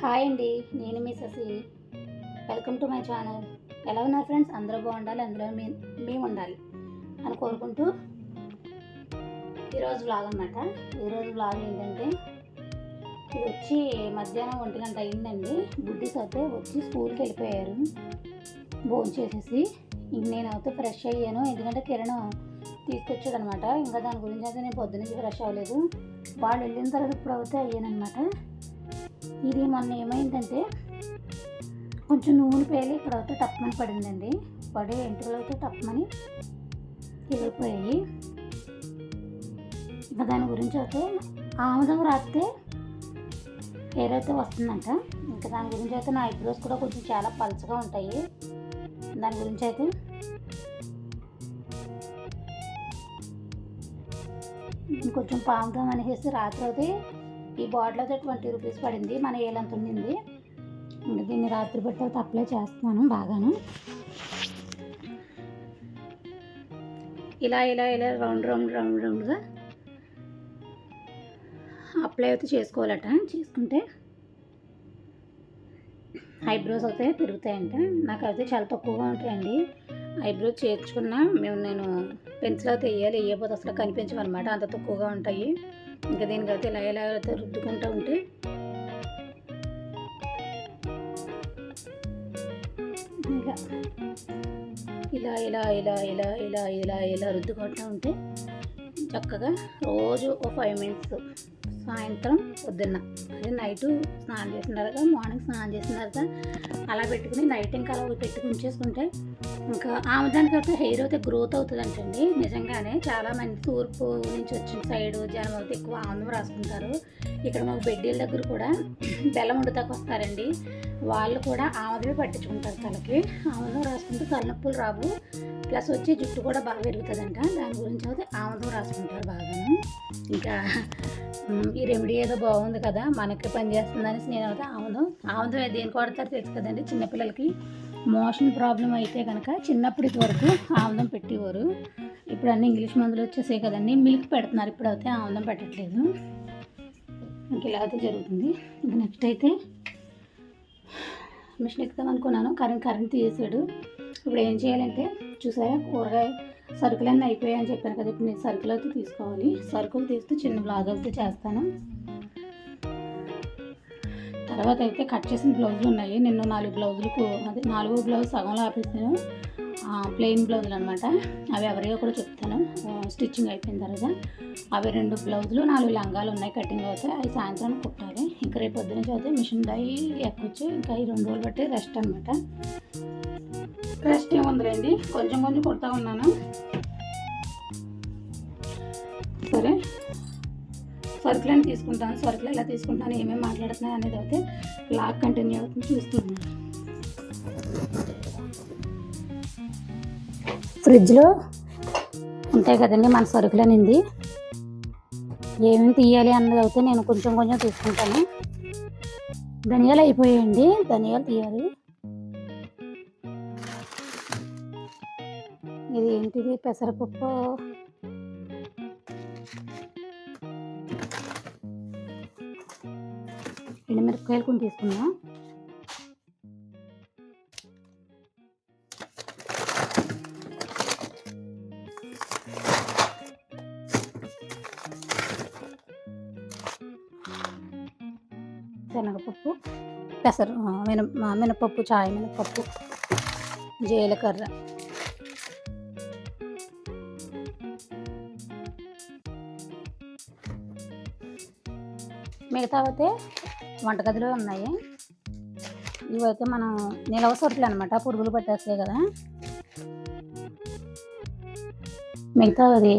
Hi అండి నేను మీ Shashi. Welcome to my channel ఎలా ఉన్నారు ఫ్రెండ్స్ అందరూ బాగుండాలి అందులో మీ మేము ఉండాలి అని కోరుకుంటూ ఈరోజు బ్లాగ్ అనమాట ఈరోజు బ్లాగ్ ఏంటంటే ఇది వచ్చి మధ్యాహ్నం ఒంటి గంట అయిందండి. బుడ్డీస్ అయితే వచ్చి స్కూల్కి వెళ్ళిపోయారు. భోజనం చేసేసి ఇంక నేను ఫ్రెష్ అయ్యాను. ఎందుకంటే కిరణం తీసుకొచ్చాడనమాట ఇంకా దాని గురించి అయితే నేను పొద్దున్నే ఫ్రెష్ అవ్వలేదు. వాళ్ళు వెళ్ళిన తర్వాత ఇప్పుడు అయితే అయ్యానమాట ఇది మొన్న ఏమైందంటే కొంచెం నూనె పేలి ఇక్కడ అయితే టప్మని పడిందండి. పడే ఎంటుకలు అయితే టప్మని ఎగిరిపోయాయి ఇంకా దాని గురించి అయితే ఆముదం రాస్తే హెయిర్ వస్తుందంట. ఇంకా దాని గురించి అయితే నా ఐబ్రోస్ కూడా కొంచెం చాలా పలుచగా ఉంటాయి. దాని గురించి అయితే కొంచెం పాముదాం అనేసి రాత్రి అయితే ఈ బాటిల్ అయితే ట్వంటీ రూపీస్ పడింది. మన ఏలంత ఉండింది. ఇంకా దీన్ని రాత్రి పెట్టి అయితే అప్లై చేస్తున్నాను బాగాను. ఇలా ఇలా ఇలా రౌండ్ రౌండ్ రౌండ్ రౌండ్గా అప్లై అయితే చేసుకోవాలట. చేసుకుంటే ఐబ్రోస్ అయితే పెరుగుతాయంట. నాకు అయితే చాలా తక్కువగా ఉంటాయండి. ఐబ్రోస్ చేర్చుకున్నా మేము నేను పెన్సిల్ అయితే వేయాలి. వేయకపోతే అసలు కనిపించమన్నమాట అంత తక్కువగా ఉంటాయి. ఇంకా దీనికైతే ఇలా ఇలా రుద్దుకుంటూ ఉంటే ఇలా ఇలా ఇలా ఇలా ఇలా ఇలా ఇలా రుద్దుకుంటూ ఉంటే చక్కగా రోజు ఒక ఫైవ్ మినిట్స్ సాయంత్రం పొద్దున్న. అదే నైట్ స్నానం చేసిన తర్వాత మార్నింగ్ స్నానం చేసిన తర్వాత అలా పెట్టుకుని నైట్ ఇంకా అలా పెట్టుకుని ఉంచేసుకుంటే ఇంకా ఆమె దానికైతే హెయిర్ అయితే గ్రోత్ అవుతుంది అంటండి నిజంగానే చాలా మంది తూర్పు నుంచి వచ్చిన సైడ్ జనం అయితే ఎక్కువ ఆనందం రాసుకుంటారు. ఇక్కడ మాకు బెడ్డీల దగ్గర కూడా బెల్లం వండుతాకు వస్తారండి. వాళ్ళు కూడా ఆమదమే పట్టించుకుంటారు తలకి. ఆమెదం రాసుకుంటే తలనొప్పులు రావు. ప్లస్ వచ్చి జుట్టు కూడా బాగా పెరుగుతుందంట. దాని గురించి అయితే ఆమదం రాసుకుంటారు బాగాను. ఇంకా ఈ రెమెడీ ఏదో బాగుంది కదా మనకి పని చేస్తుందని నేను అయితే ఆమదం ఆమదం దేనికి వాడతారు తెలుసు కదండి చిన్నపిల్లలకి మోషన్ ప్రాబ్లం అయితే కనుక చిన్నప్పటి వరకు ఆముదం పెట్టేవారు. ఇప్పుడు అన్ని ఇంగ్లీష్ మందులు వచ్చేసాయి కదండి మిల్క్ పెడుతున్నారు ఇప్పుడు అయితే ఆముదం పెట్టట్లేదు. ఇంక ఇలా అయితే జరుగుతుంది. ఇంక నెక్స్ట్ అయితే మిషన్ ఎక్కుదాం అనుకున్నాను కరెంట్ కరెంట్ తీసాడు ఇప్పుడు ఏం చేయాలంటే చూసారా కూరగాయ సరుకులన్నీ అయిపోయాయని చెప్పాను కదా ఇప్పుడు నేను సరుకులు అయితే తీసుకోవాలి. సరుకులు తీస్తూ చిన్న బ్లాగ్ అయితే చేస్తాను. తర్వాత అయితే కట్ చేసిన బ్లౌజులు ఉన్నాయి. నిన్ను నాలుగు బ్లౌజులకు అదే నాలుగు బ్లౌజ్ సగంలో ఆపేసాను ప్లెయిన్ బ్లౌజులు అనమాట అవి ఎవరియో కూడా చెప్తాను. స్టిచ్చింగ్ అయిపోయిన తర్వాత అవి రెండు బ్లౌజులు నాలుగు లంగాలు ఉన్నాయి కటింగ్ అవుతాయి. అవి సాయంత్రం కుట్టాలి. ఇంకా రేపు పొద్దున చదివితే మిషన్ డై ఎక్కొచ్చి ఇంకా ఈ రెండు రోజులు బట్టి రెస్ట్ అనమాట రెస్ట్ ఏముందిలేండి? కొంచెం కొంచెం కుడతా ఉన్నాను. సరే. సరుకులను తీసుకుంటాను సరుకులు ఎలా తీసుకుంటాను ఏమేమి మాట్లాడుతున్నాను అనేది అయితే లాగ్ కంటిన్యూ అవుతుంది చూస్తున్నాను. ఫ్రిడ్జ్లో ఉంటాయి కదండి మన సరుకులు అనేది. ఏమేమి తీయాలి అన్నది అయితే నేను కొంచెం కొంచెం తీసుకుంటాను. ధనియాలు అయిపోయాయండి ధనియాలు తీయాలి. ఇది ఏంటిది? పెసరపప్పు ఎండుమిరపకాయలు కొన్ని తీసుకుందాం శనగపప్పు పెసర మిన మినపప్పు చాయ్ మినపప్పు జీలకర్ర. మిగతా అయితే వంటగదిలో ఉన్నాయి. ఇవైతే మనం నిలవ సరుకులు అనమాట పురుగులు పట్టేస్తాయి కదా. మిగతా అది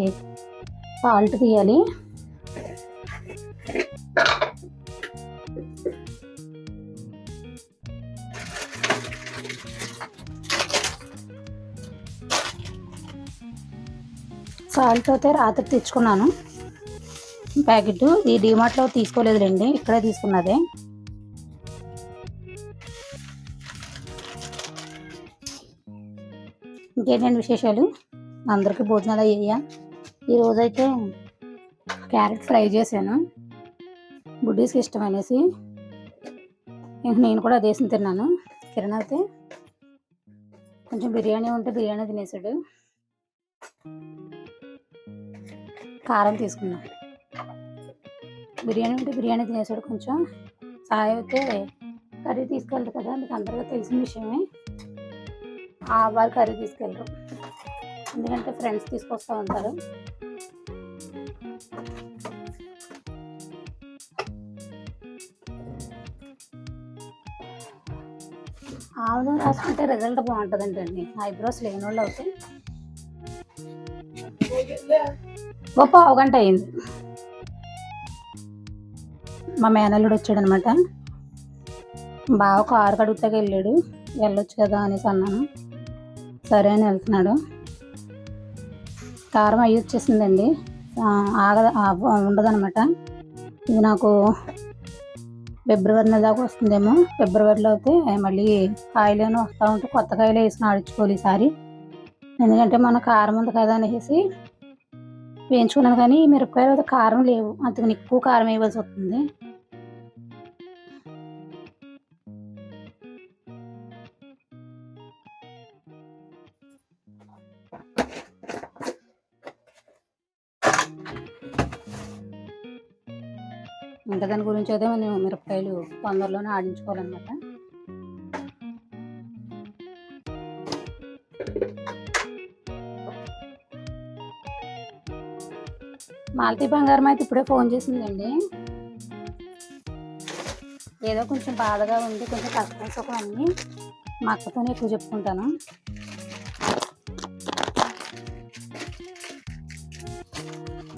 సాల్ట్ తీయాలి. సాల్ట్ అయితే రాత్రి తెచ్చుకున్నాను. ప్యాకెట్. ఈ డిమార్ట్లో తీసుకోలేదులేండి ఇక్కడే తీసుకున్నదే. ఇంకేంటండి విశేషాలు? అందరికీ భోజనాలు అయ్యాయా? ఈరోజైతే క్యారెట్ ఫ్రై చేశాను. బుడ్డీస్కి ఇష్టం అనేసి. ఇంక నేను కూడా అదేసి తిన్నాను. కిరణ్ అయితే కొంచెం బిర్యానీ ఉంటే బిర్యానీ తినేసాడు. కారం తీసుకున్నాను బిర్యానీ ఉంటే బిర్యానీ తినేసాడు కొంచెం. సాయి అయితే కర్రీ తీసుకెళ్ళరు కదా మీకు అందరికీ తెలిసిన విషయమే. ఆ వారు కర్రీ తీసుకెళ్ళరు. ఎందుకంటే ఫ్రెండ్స్ తీసుకొస్తూ ఉంటారు. ఆముదం రాసుకుంటే రిజల్ట్ బాగుంటుందండి అండి ఐబ్రోస్ లేని వాళ్ళు అవుతాయి గొప్ప పావు గంట అయింది. మా మేనల్లుడు వచ్చాడు అనమాట బావ కారు కడుగుతాకి వెళ్ళాడు. వెళ్ళొచ్చు కదా అనేసి అన్నాను. సరే అని వెళ్తున్నాడు. కారం అయ్యి వచ్చేసిందండి. ఆగద ఉండదనమాట. ఇది నాకు ఫిబ్రవరి నెల దాకా వస్తుందేమో. ఫిబ్రవరిలో అయితే మళ్ళీ కాయలేను వస్తూ ఉంటే కొత్త కాయలు వేసి ఆడించుకోవాలి ఈసారి. ఎందుకంటే మన కారం ఉంది కదా అనేసి వేయించుకున్నాను కానీ మిరపకాయలు కారం లేవు. అందుకని ఎక్కువ కారం వేయవలసి వస్తుంది. నుంచి అయితే మనం మిరపకాయలు తొందరలోనే ఆడించుకోవాలన్నమాట. మాలతి బంగారం అయితే ఇప్పుడే ఫోన్ చేసిందండి. ఏదో కొంచెం బాధగా ఉంది కొంచెం కష్టం సుఖం అన్ని మా అక్కతోనే ఎక్కువ చెప్పుకుంటాను.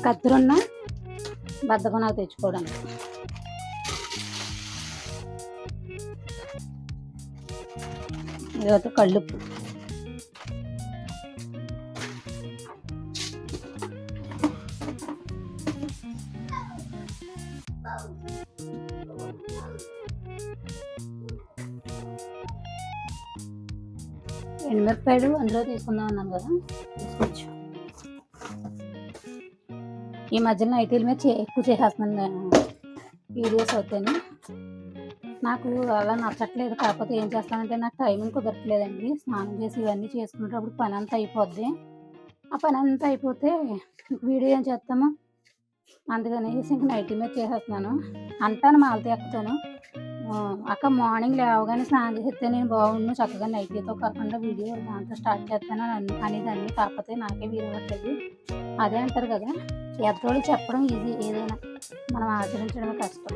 కత్తిరున్న బద్దకం నాకు తెచ్చుకోవడానికి. తర్వాత కళ్ళుప్పు. ఎండుమిరపకాయలు అందులో తీసుకుందాం అన్నాను కదా తీసుకోవచ్చు ఈ మధ్యలో ఐటీల మీద చే- ఎక్కువ చేసేస్తున్నాను వీడియోస్ అవుతాయి నాకు అలా నచ్చట్లేదు. కాకపోతే ఏం చేస్తానంటే నాకు టైమింగ్ కుదరట్లేదండి. స్నానం చేసి ఇవన్నీ చేసుకునేటప్పుడు పని అంతా అయిపోద్ది. ఆ పని అంతా అయిపోతే వీడియో ఏం చేస్తాము? అందుకనేసి ఇంక నైట్ మీద చేసేస్తున్నాను. అంటాను మాలతో ఎక్కుతాను అక్క మార్నింగ్ లేవగానే స్నానం చేస్తే నేను బాగుండు చక్కగా నైటీతో కాకుండా వీడియో దాంతో స్టార్ట్ చేస్తాను అని అనేదాన్ని. కాకపోతే నాకే వీలవట్లేదు అదే అంటారు కదా ఎద్దోళ్ళు చెప్పడం ఈజీ. ఏదైనా మనం ఆచరించడం కష్టం.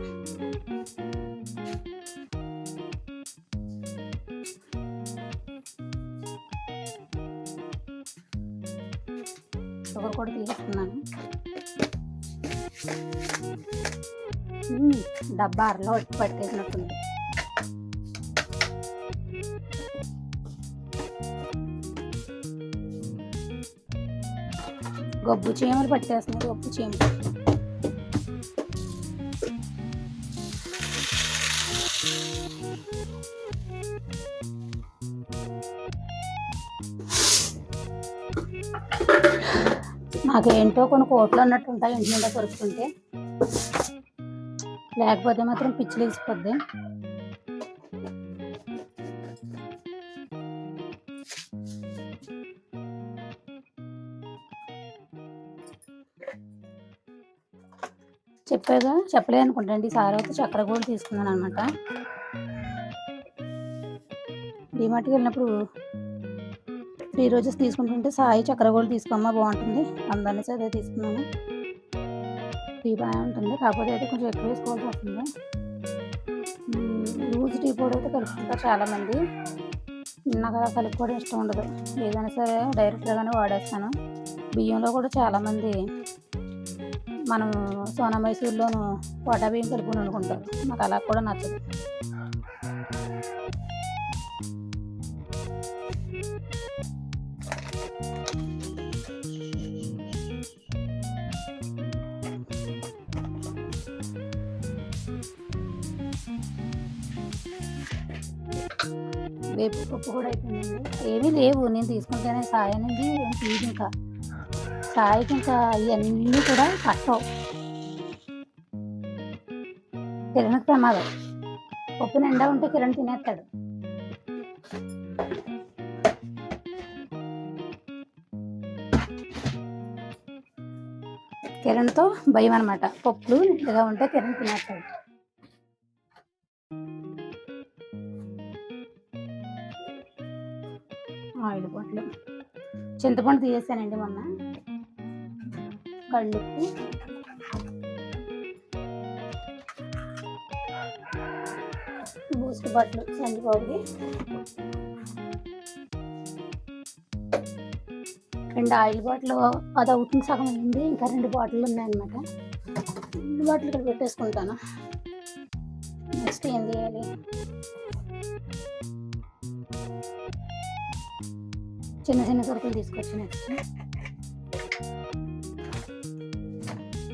షుగర్ కూడా తీసుకున్నాను డబ్బా అరలో వచ్చి పట్టేసినట్టుంది. గొబ్బు చీమలు పట్టేస్తున్నాయి గొబ్బు చీమలు. నాకేంటో కొన్ని కోట్లు అన్నట్టు ఉంటాయి ఇంటి నిండా కొరుకుతుంటే. లేకపోతే మాత్రం పిచ్చి లేచిపోద్ది. చెప్పాగా చెప్పలేదు అనుకుంటాండి సార్ అయితే చక్కెర కూడా తీసుకున్నాను అనమాట డిమార్ట్కి వెళ్ళినప్పుడు ఫ్రీ రోజెస్ తీసుకుంటుంటే సాయి చక్ర గోల్డ్ తీసుకోమ్మా బాగుంటుంది. అందరినీ అదే తీసుకున్నాను. టీ బాగా ఉంటుంది. కాకపోతే అయితే కొంచెం ఎక్కువ వేసుకోవాల్సి వస్తుంది. లూజ్ టీ పౌడర్ అయితే కలుపుకుంటారు చాలామంది. నాకు అలా కలుపుకోవడం ఇష్టం ఉండదు. ఏదైనా సరే డైరెక్ట్గానే వాడేస్తాను. బియ్యంలో కూడా చాలామంది మనం సోనా మైసూర్లోను వాటా బియ్యం కలుపుకొని అనుకుంటారు నాకు అలా కూడా నచ్చదు. పప్పు కూడా అయిపోయిందండి. ఏమీ లేవు నేను తీసుకుంటేనే సాయి అనేది ఏం తీయదు ఇంకా. సాయికి ఇంకా ఇవన్నీ కూడా కట్టవు కిరణ్ ప్రమాదం. పప్పు నిండా ఉంటే కిరణ్ తినేస్తాడు. కిరణ్తో భయం అనమాట పప్పులు నిండుగా ఉంటే కిరణ్ తినేస్తాడు. ఆయిల్ బాటిల్ చింతపండు తీసేసానండి మొన్న. కళ్ళుప్పు. బూస్ట్ బాటిల్ సంజిబాబుది రెండు ఆయిల్ బాటిల్ అది అవుతుంది సగం అయింది. ఇంకా రెండు బాటిల్ ఉన్నాయన్నమాట. రెండు బాటిల్ ఇక్కడ పెట్టేసుకుంటాను. నెక్స్ట్ ఏం చేయాలి? చిన్న చిన్న సరుకులు తీసుకొచ్చి నెక్స్ట్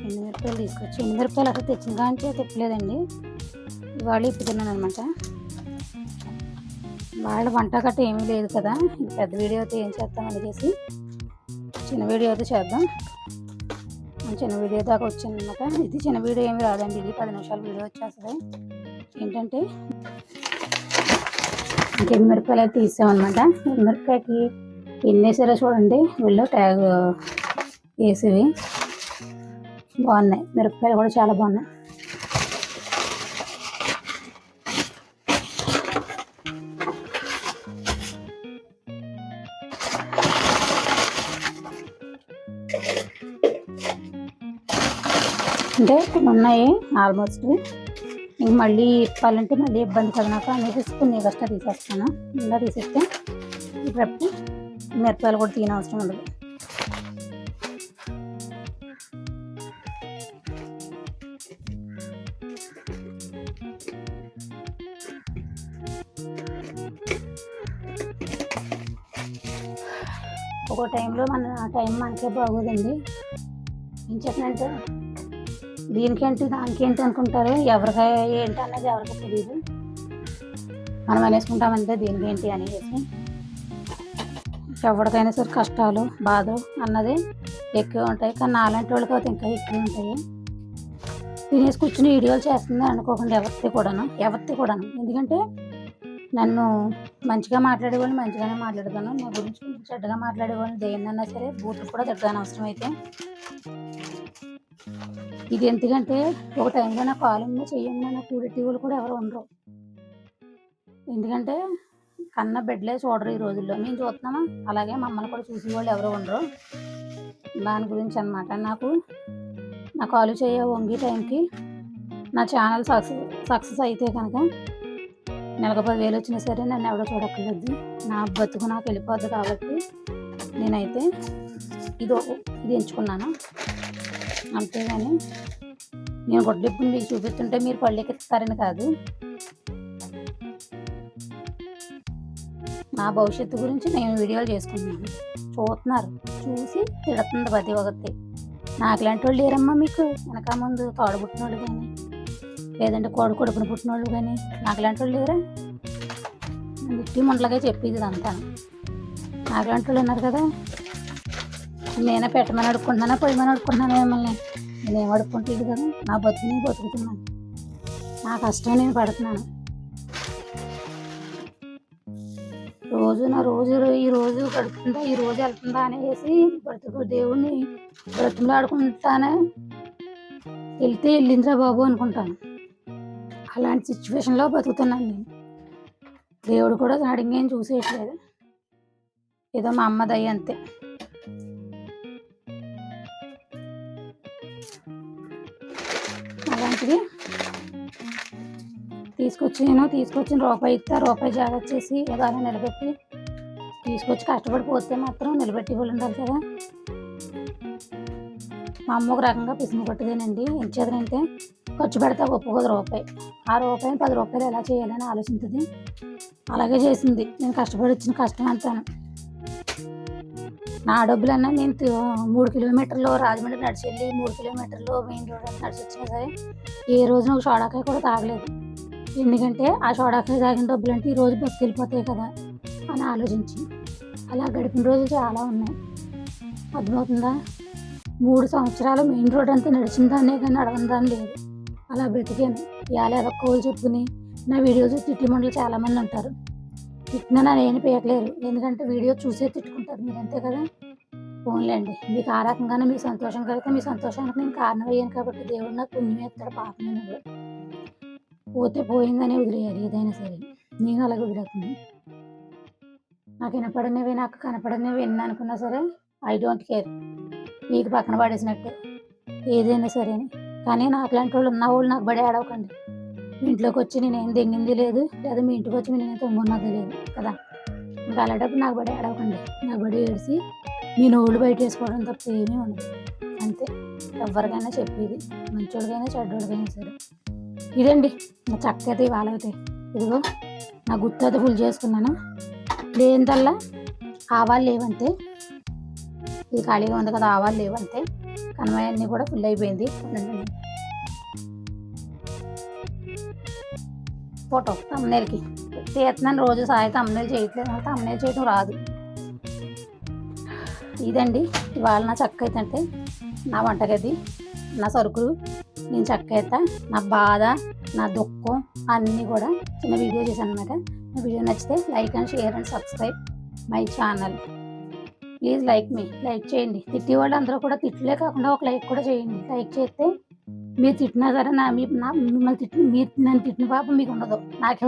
ఎండుమిరపకాయలు తీసుకొచ్చి ఎండుమిరపకాయలు అక్కడ తెచ్చిన కానీ తిప్పలేదండి. ఇవాళ ఇప్పుతున్నాను అనమాట వాళ్ళ వంట గట్ట ఏమీ లేదు కదా. పెద్ద వీడియో అయితే ఏం చేద్దాం అనేసి చిన్న వీడియో అయితే చేద్దాం. చిన్న వీడియో దాకా వచ్చింది అనమాట ఇది చిన్న వీడియో ఏమి రాదండి. ఇది పది నిమిషాల వీడియో వచ్చేస్తుంది. ఏంటంటే ఇంకెన్ని మిరపకాయలు అయితే తీసామన్నమాట మిరపకాయకి ఎన్ని వేసారో చూడండి. వీళ్ళు ట్యాగ్ వేసేవి. బాగున్నాయి. మిరపకాయలు కూడా చాలా బాగున్నాయి. అంటే కొన్ని ఉన్నాయి ఆల్మోస్ట్. ఇంక మళ్ళీ ఇప్పాలంటే మళ్ళీ ఇబ్బంది కదా నాకు అనేసి కొన్ని కష్టం తీసేస్తాను. ఇలా తీసేస్తే ఇప్పుడు మిరపకాయలు కూడా తినే అవసరం ఉండదు. ఒక్కో టైంలో మన ఆ టైం మనకే బాగోదండి. ఏం చెప్పనంటే దీనికేంటి దానికేంటి అనుకుంటారు? ఎవరికి ఏంటి అన్నది ఎవరికి తెలియదు మనం అనేసుకుంటామంటే దీనికేంటి అనేసి. ఎవరికైనా సరే కష్టాలు బాధలు అన్నది ఎక్కువ ఉంటాయి. కానీ నాలాంటి వాళ్ళకి అయితే ఇంకా ఎక్కువ ఉంటాయి. తినేసి కూర్చుని వీడియోలు చేస్తుంది అనుకోకుండా ఎవరిది కూడాను ఎవరిది కూడాను. ఎందుకంటే నన్ను మంచిగా మాట్లాడేవాళ్ళు మంచిగానే మాట్లాడతాను. నా గురించి చెడ్డగా మాట్లాడేవాళ్ళు దేన్నన్నా సరే బూట్లు కూడా తిడతాను అవసరం అయితే ఇది ఎందుకంటే ఒక టైంలో నా కాలంలో చెయ్యంగా నా కూడెట్టి కూడా ఎవరు ఉండరు. ఎందుకంటే కన్న బిడ్డలే చూడరు ఈ రోజుల్లో. మేము చూస్తున్నాము? అలాగే మమ్మల్ని కూడా చూసిన వాళ్ళు ఎవరు ఉండరు. దాని గురించి అనమాట నాకు నా కాలు చేయ వంగి టైంకి నా ఛానల్ సక్సెస్ సక్సెస్ అయితే కనుక నెలకు పదివేలు వచ్చినా సరే నన్ను ఎవడో చూడక్కర్లేదు. నా బతుకు నాకు వెళ్ళిపోద్ది కాబట్టి నేనైతే ఇది ఇది ఎంచుకున్నాను. అంతేగాని నేను గొడ్డెప్పుడు మీకు చూపిస్తుంటే మీరు పళ్ళెక్కిస్తారని కాదు. నా భవిష్యత్తు గురించి నేను వీడియోలు చేసుకున్నాను చూస్తున్నారు. చూసి తిడుతుంది ప్రతి ఒక్కటి. నాకు ఇలాంటి వాళ్ళు లేరమ్మా మీకు. వెనక ముందు తోడబుట్టిన వాళ్ళు కానీ లేదంటే కోడి కొడుకుని పుట్టిన వాళ్ళు కానీ నాకు ఇలాంటి వాళ్ళు లేరా? బిట్టి ముండలకే చెప్పేది ఇదంతా. నాకు ఇలాంటి వాళ్ళు ఉన్నారు కదా. నేనే పెట్టమని అడుక్కుంటున్నానా పొయ్యమని అడుక్కుంటున్నాను మిమ్మల్ని? నేనేం అడుక్కుంటుంది కదా. నా బతుకుని బతుకుతున్నాను. నా కష్టం నేను పడుతున్నాను. రోజు నా రోజు ఈ రోజు గడుపుతుందా ఈ రోజు వెళ్తుందా అనేసి బ్రతుకు దేవుణ్ణి బ్రతుకులు ఆడుకుంటానే వెళ్తే వెళ్ళిందిరా బాబు అనుకుంటాను. అలాంటి సిచ్యువేషన్లో బతుకుతున్నాను నేను. దేవుడు కూడా అడిగేం చూసేయట్లేదు. ఏదో మా అమ్మదయ్య అంతే. తీసుకొచ్చి నేను తీసుకొచ్చిన రూపాయి ఇస్తే రూపాయి జాగ్రత్త చేసి ఏదో నిలబెట్టి. తీసుకొచ్చి కష్టపడి పోతే మాత్రం నిలబెట్టి వాళ్ళు ఉండాలి కదా. మా అమ్మ ఒక రకంగా పిసిని కొట్టదేనండి. ఎంచేదనంటే ఖర్చు పెడితే ఒప్పుకోదు రూపాయి. ఆ రూపాయి పది రూపాయలు ఎలా చేయాలని ఆలోచించింది. అలాగే చేసింది. నేను కష్టపడి వచ్చిన కష్టం అంతాను. నా డబ్బులన్నా నేను మూడు కిలోమీటర్లు రాజమండ్రి నడిచి వెళ్ళి మూడు కిలోమీటర్లు మెయిన్ రోడ్ నడిచి వచ్చినా సరే ఏ రోజున ఒక సోడాకాయ కూడా తాగలేదు. ఎందుకంటే ఆ సోడాకాయ తాగిన డబ్బులు అంటే ఈ రోజు వెళ్ళిపోతాయి కదా అని ఆలోచించి. అలా గడిపిన రోజులు చాలా ఉన్నాయి. అర్థమవుతుందా? మూడు సంవత్సరాలు మెయిన్ రోడ్ అంతా నడిచిన దాన్నే కానీ నడవని దాన్ని లేదు. అలా బ్రతికాను. ఇవాళ ఏదో కోలు చెప్పుకుని నా వీడియోస్ తిట్టి మండలు చాలామంది ఉంటారు తిట్టినా నా నేను పేయట్లేరు ఎందుకంటే వీడియో చూసే తిట్టుకుంటారు మీరు అంతే కదా? ఫోన్లేండి మీకు ఆ రకంగానే మీకు సంతోషం కలిగితే మీ సంతోషానికి నేను కారణమయ్యాను కాబట్టి దేవుడు నాకు పుణ్యం వేస్తాడు పాపం పోతే పోయిందనే వదిలేయాలి ఏదైనా సరే. నేను అలాగే వదిలేస్తున్నాను నాకు వినపడనివి నాకు కనపడనివి ఎన్ని అనుకున్నా సరే ఐ డోంట్ కేర్ నీకు పక్కన పడేసినట్టే. ఏదైనా సరే. కానీ నాకు లాంటి వాళ్ళు ఉన్న వాళ్ళు నాకు బడి ఆడవకండి ఇంట్లోకి వచ్చి నేనేం దింగింది లేదు లేదా మీ ఇంటికి వచ్చి నేనేం తొమ్మున్నది లేదు కదా. ఇంకా అలాంటప్పుడు నాకు బడి ఆడవకండి నాకు బడి ఏడిసి మీ నోళ్ళు బయట వేసుకోవడం తప్ప ఏమీ ఉండదు. అంతే. ఎవరికైనా చెప్పేది. మంచోడికైనా చెడ్డోడికైనా సరే. ఇదండి నా చక్క అయితే ఇవాళ అయితే. ఇదిగో నా గుర్తు ఫుల్ చేసుకున్నాను. లేనిదల్లా ఆవాలు లేవంతే ఇది ఖాళీగా ఉంది కదా ఆవాలు లేవంతే కనమయన్నీ కూడా ఫుల్ అయిపోయింది. ఫోటో తమ్నేల్కి తీస్తున్నాను రోజు సాయి తమ్నేల్ చేయట్లేదు నాకు చేయడం రాదు. ఇదండి ఇవాళ నా చక్క అయితే అంటే నా వంటగది నా సరుకులు. నేను చక్కగా నా బాధ నా దుఃఖం అన్నీ కూడా చిన్న వీడియో చేశాను అనమాట నా వీడియో నచ్చితే like and share and subscribe my channel. Please like me like చేయండి. తిట్టి వాళ్ళు అందరూ కూడా తిట్లే కాకుండా ఒక లైక్ కూడా చేయండి. లైక్ చేస్తే మీరు తిట్టినా సరే నా మీ నా మిమ్మల్ని తిట్టిన మీరు నన్ను తిట్టిన పాపం మీకు ఉండదు. నాకే